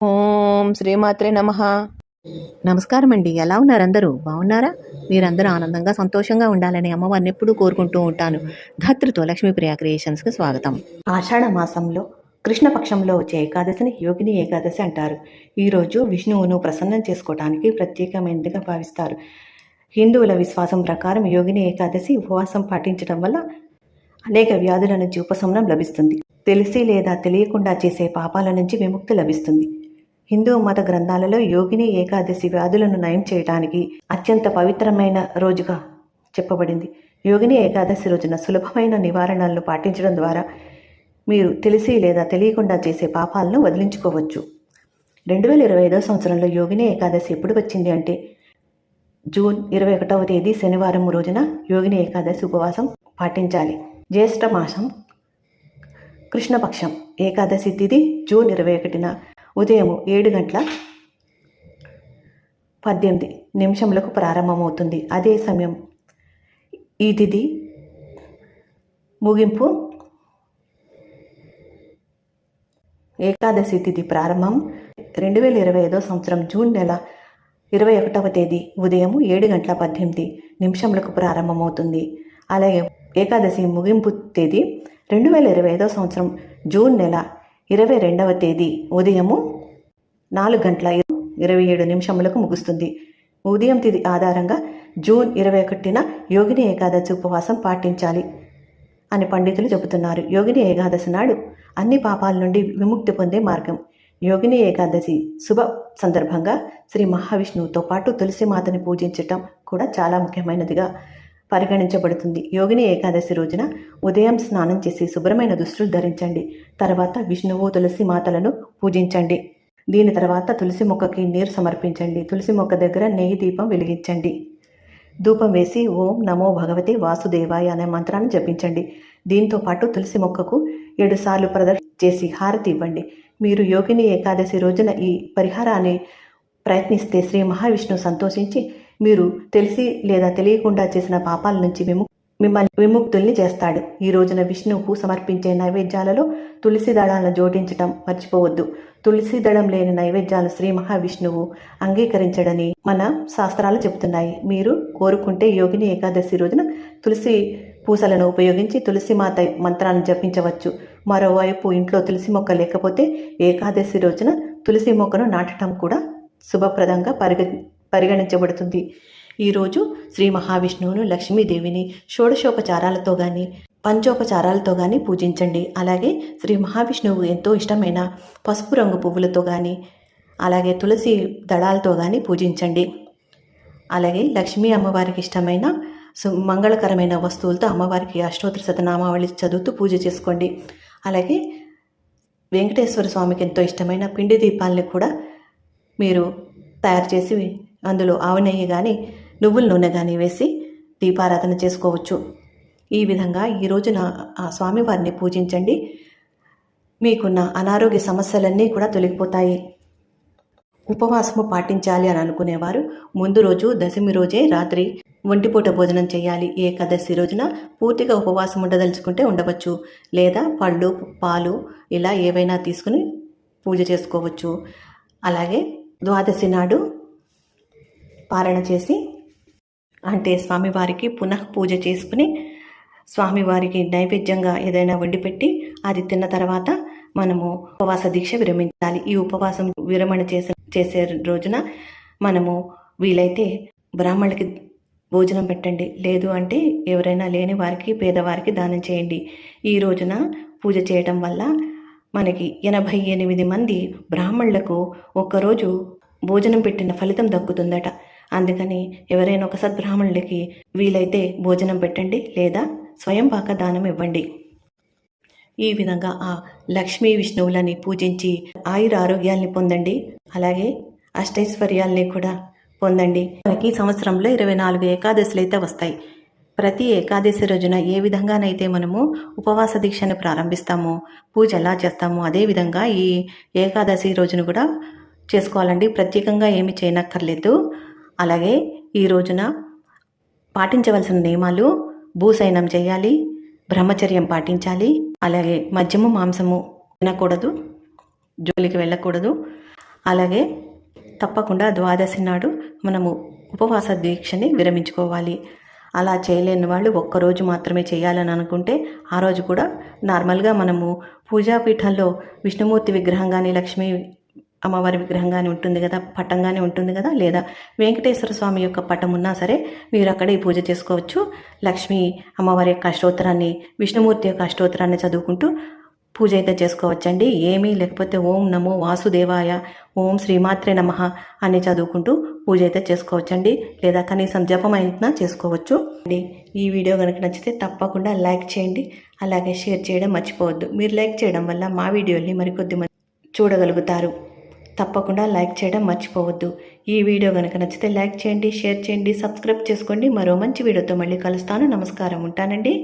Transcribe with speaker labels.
Speaker 1: ఓం శ్రీమాత్రే నమ. నమస్కారం అండి ఎలా ఉన్నారు అందరూ? బాగున్నారా? మీరందరూ ఆనందంగా సంతోషంగా ఉండాలని అమ్మవారిని ఎప్పుడూ కోరుకుంటూ ఉంటాను. ధాతృతో లక్ష్మీప్రియ క్రియేషన్స్కి స్వాగతం. ఆషాఢ మాసంలో కృష్ణపక్షంలో వచ్చే ఏకాదశిని యోగిని ఏకాదశి అంటారు. ఈరోజు విష్ణువును ప్రసన్నం చేసుకోవటానికి ప్రత్యేకమైనదిగా భావిస్తారు. హిందువుల విశ్వాసం ప్రకారం యోగిని ఏకాదశి ఉపవాసం పాటించడం వల్ల అనేక వ్యాధుల నుంచి ఉపశమనం లభిస్తుంది. తెలిసి లేదా తెలియకుండా చేసే పాపాల నుంచి విముక్తి లభిస్తుంది. హిందూ మత గ్రంథాలలో యోగిని ఏకాదశి వ్యాధులను నయం చేయడానికి అత్యంత పవిత్రమైన రోజుగా చెప్పబడింది. యోగిని ఏకాదశి రోజున సులభమైన నివారణలను పాటించడం ద్వారా మీరు తెలిసి లేదా తెలియకుండా చేసే పాపాలను వదిలించుకోవచ్చు. రెండు వేల ఇరవై ఐదో సంవత్సరంలో యోగిని ఏకాదశి ఎప్పుడు వచ్చింది అంటే జూన్ ఇరవై ఒకటవ తేదీ శనివారం రోజున యోగిని ఏకాదశి ఉపవాసం పాటించాలి. జ్యేష్ఠ మాసం కృష్ణపక్షం ఏకాదశి తిథి జూన్ ఇరవై ఒకటిన ఉదయం ఏడు గంటల పద్దెనిమిది నిమిషములకు ప్రారంభమవుతుంది. అదే సమయం ఈ తిథి ముగింపు ఏకాదశి తిథి ప్రారంభం. రెండు వేల ఇరవై ఐదో సంవత్సరం జూన్ నెల ఇరవై ఒకటవ తేదీ ఉదయం ఏడు గంటల పద్దెనిమిది నిమిషములకు ప్రారంభమవుతుంది. అలాగే ఏకాదశి ముగింపు తేదీ రెండు వేల ఇరవై ఐదో సంవత్సరం జూన్ నెల ఇరవై రెండవ తేదీ ఉదయము నాలుగు గంటల ఇరవై ఏడు నిమిషములకు ముగుస్తుంది. ఉదయం తేదీ ఆధారంగా జూన్ ఇరవై ఒకటిన యోగిని ఏకాదశి ఉపవాసం పాటించాలి అని పండితులు చెబుతున్నారు. యోగిని ఏకాదశి నాడు అన్ని పాపాల నుండి విముక్తి పొందే మార్గం యోగిని ఏకాదశి శుభ సందర్భంగా శ్రీ మహావిష్ణువుతో పాటు తులసి మాతని పూజించటం కూడా చాలా ముఖ్యమైనదిగా పరిగణించబడుతుంది. యోగిని ఏకాదశి రోజున ఉదయం స్నానం చేసి శుభ్రమైన దుస్తులు ధరించండి. తర్వాత విష్ణువు తులసి మాతలను పూజించండి. దీని తర్వాత తులసి మొక్కకి నీరు సమర్పించండి. తులసి మొక్క దగ్గర నెయ్యి దీపం వెలిగించండి. ధూపం వేసి ఓం నమో భగవతి వాసుదేవాయ అనే మంత్రాన్ని జపించండి. దీంతో పాటు తులసి మొక్కకు ఏడుసార్లు ప్రదర్శన చేసి హారతి ఇవ్వండి. మీరు యోగిని ఏకాదశి రోజున ఈ పరిహారాన్ని ప్రయత్నిస్తే శ్రీ మహావిష్ణువు సంతోషించి మీరు తెలిసి లేదా తెలియకుండా చేసిన పాపాల నుంచి విముక్ మిమ్మల్ని విముక్తుల్ని చేస్తాడు. ఈ రోజున విష్ణువుకు సమర్పించే నైవేద్యాలలో తులసి దళాలను జోడించటం మర్చిపోవద్దు. తులసి దళం లేని నైవేద్యాలు శ్రీ మహావిష్ణువు అంగీకరించడని మన శాస్త్రాలు చెబుతున్నాయి. మీరు కోరుకుంటే యోగిని ఏకాదశి రోజున తులసి పూసలను ఉపయోగించి తులసి మాత మంత్రాన్ని జపించవచ్చు. మరోవైపు ఇంట్లో తులసి మొక్క లేకపోతే ఏకాదశి రోజున తులసి మొక్కను నాటడం కూడా శుభప్రదంగా పరిగ పరిగణించబడుతుంది. ఈరోజు శ్రీ మహావిష్ణువును లక్ష్మీదేవిని షోడశోపచారాలతో కానీ పంచోపచారాలతో కానీ పూజించండి. అలాగే శ్రీ మహావిష్ణువు ఎంతో ఇష్టమైన పసుపు రంగు పువ్వులతో కానీ అలాగే తులసి దళాలతో కానీ పూజించండి. అలాగే లక్ష్మీ అమ్మవారికి ఇష్టమైన మంగళకరమైన వస్తువులతో అమ్మవారికి అష్టోత్తర శతనామావళి చదువుతూ పూజ చేసుకోండి. అలాగే వెంకటేశ్వర స్వామికి ఎంతో ఇష్టమైన పిండి దీపాలని కూడా మీరు తయారు చేసి అందులో ఆవునెయ్యి కానీ నువ్వుల నూనె కానీ వేసి దీపారాధన చేసుకోవచ్చు. ఈ విధంగా ఈ రోజున ఆ స్వామివారిని పూజించండి. మీకున్న అనారోగ్య సమస్యలన్నీ కూడా తొలగిపోతాయి. ఉపవాసము పాటించాలి అని అనుకునేవారు. ముందు రోజు దశమి రోజే రాత్రి ఒంటిపూట భోజనం చేయాలి. ఏకాదశి రోజున పూర్తిగా ఉపవాసం ఉండదలుచుకుంటే ఉండవచ్చు. లేదా పళ్ళు పాలు ఇలా ఏవైనా తీసుకుని పూజ చేసుకోవచ్చు. అలాగే ద్వాదశి నాడు పారణ చేసి అంటే స్వామివారికి పునః పూజ చేసుకుని స్వామివారికి నైవేద్యంగా ఏదైనా వండిపెట్టి అది తిన్న తర్వాత మనము ఉపవాస దీక్ష విరమించాలి. ఈ ఉపవాసం విరమణ చేసే చేసే రోజున మనము వీలైతే బ్రాహ్మణులకి భోజనం పెట్టండి. లేదు అంటే ఎవరైనా లేని వారికి పేదవారికి దానం చేయండి. ఈ రోజున పూజ చేయటం వల్ల మనకి ఎనభై ఎనిమిది మంది బ్రాహ్మణులకు ఒక్కరోజు భోజనం పెట్టిన ఫలితం దక్కుతుందట. అందుకని ఎవరైనా ఒక సద్బ్రాహ్మణులకి వీలైతే భోజనం పెట్టండి లేదా స్వయం పాక దానం ఇవ్వండి. ఈ విధంగా ఆ లక్ష్మీ విష్ణువులని పూజించి ఆయుర ఆరోగ్యాల్ని పొందండి. అలాగే అష్టైశ్వర్యాల్ని కూడా పొందండి. మనకి సంవత్సరంలో ఇరవై నాలుగు ఏకాదశులు అయితే వస్తాయి. ప్రతి ఏకాదశి రోజున ఏ విధంగానైతే మనము ఉపవాస దీక్షను ప్రారంభిస్తామో పూజ ఎలా చేస్తామో అదే విధంగా ఈ ఏకాదశి రోజును కూడా చేసుకోవాలండి. ప్రత్యేకంగా ఏమి చేయనక్కర్లేదు. అలాగే ఈ రోజున పాటించవలసిన నియమాలు భూసైనం చేయాలి బ్రహ్మచర్యం పాటించాలి అలాగే మద్యము మాంసము తినకూడదు జోలికి వెళ్ళకూడదు. అలాగే తప్పకుండా ద్వాదశి నాడు మనము ఉపవాస దీక్షని విరమించుకోవాలి. అలా చేయలేని వాళ్ళు ఒక్కరోజు మాత్రమే చేయాలని అనుకుంటే ఆ రోజు కూడా నార్మల్గా మనము పూజాపీఠంలో విష్ణుమూర్తి విగ్రహం కానీ లక్ష్మీ అమ్మవారి విగ్రహంగానే ఉంటుంది కదా పటంగానే ఉంటుంది కదా? లేదా వెంకటేశ్వర స్వామి యొక్క పటం ఉన్నా సరే మీరు అక్కడే పూజ చేసుకోవచ్చు. లక్ష్మి అమ్మవారి యొక్క అష్టోత్తరాన్ని విష్ణుమూర్తి యొక్క అష్టోత్తరాన్ని చదువుకుంటూ పూజ అయితే చేసుకోవచ్చండి. ఏమీ లేకపోతే ఓం నమో వాసుదేవాయ ఓం శ్రీమాత్రే నమ అని చదువుకుంటూ పూజ అయితే చేసుకోవచ్చండి. లేదా కనీసం జపం అయినా చేసుకోవచ్చు. అండి ఈ వీడియో కనుక నచ్చితే తప్పకుండా లైక్ చేయండి. అలాగే షేర్ చేయడం మర్చిపోవద్దు. మీరు లైక్ చేయడం వల్ల మా వీడియోని మరికొద్ది మంది చూడగలుగుతారు. తప్పకుండా లైక్ చేయడం మర్చిపోవద్దు. ఈ వీడియో కనుక నచ్చితే లైక్ చేయండి షేర్ చేయండి సబ్స్క్రైబ్ చేసుకోండి. మరో మంచి వీడియోతో మళ్ళీ కలుస్తాను. నమస్కారం. ఉంటానండి.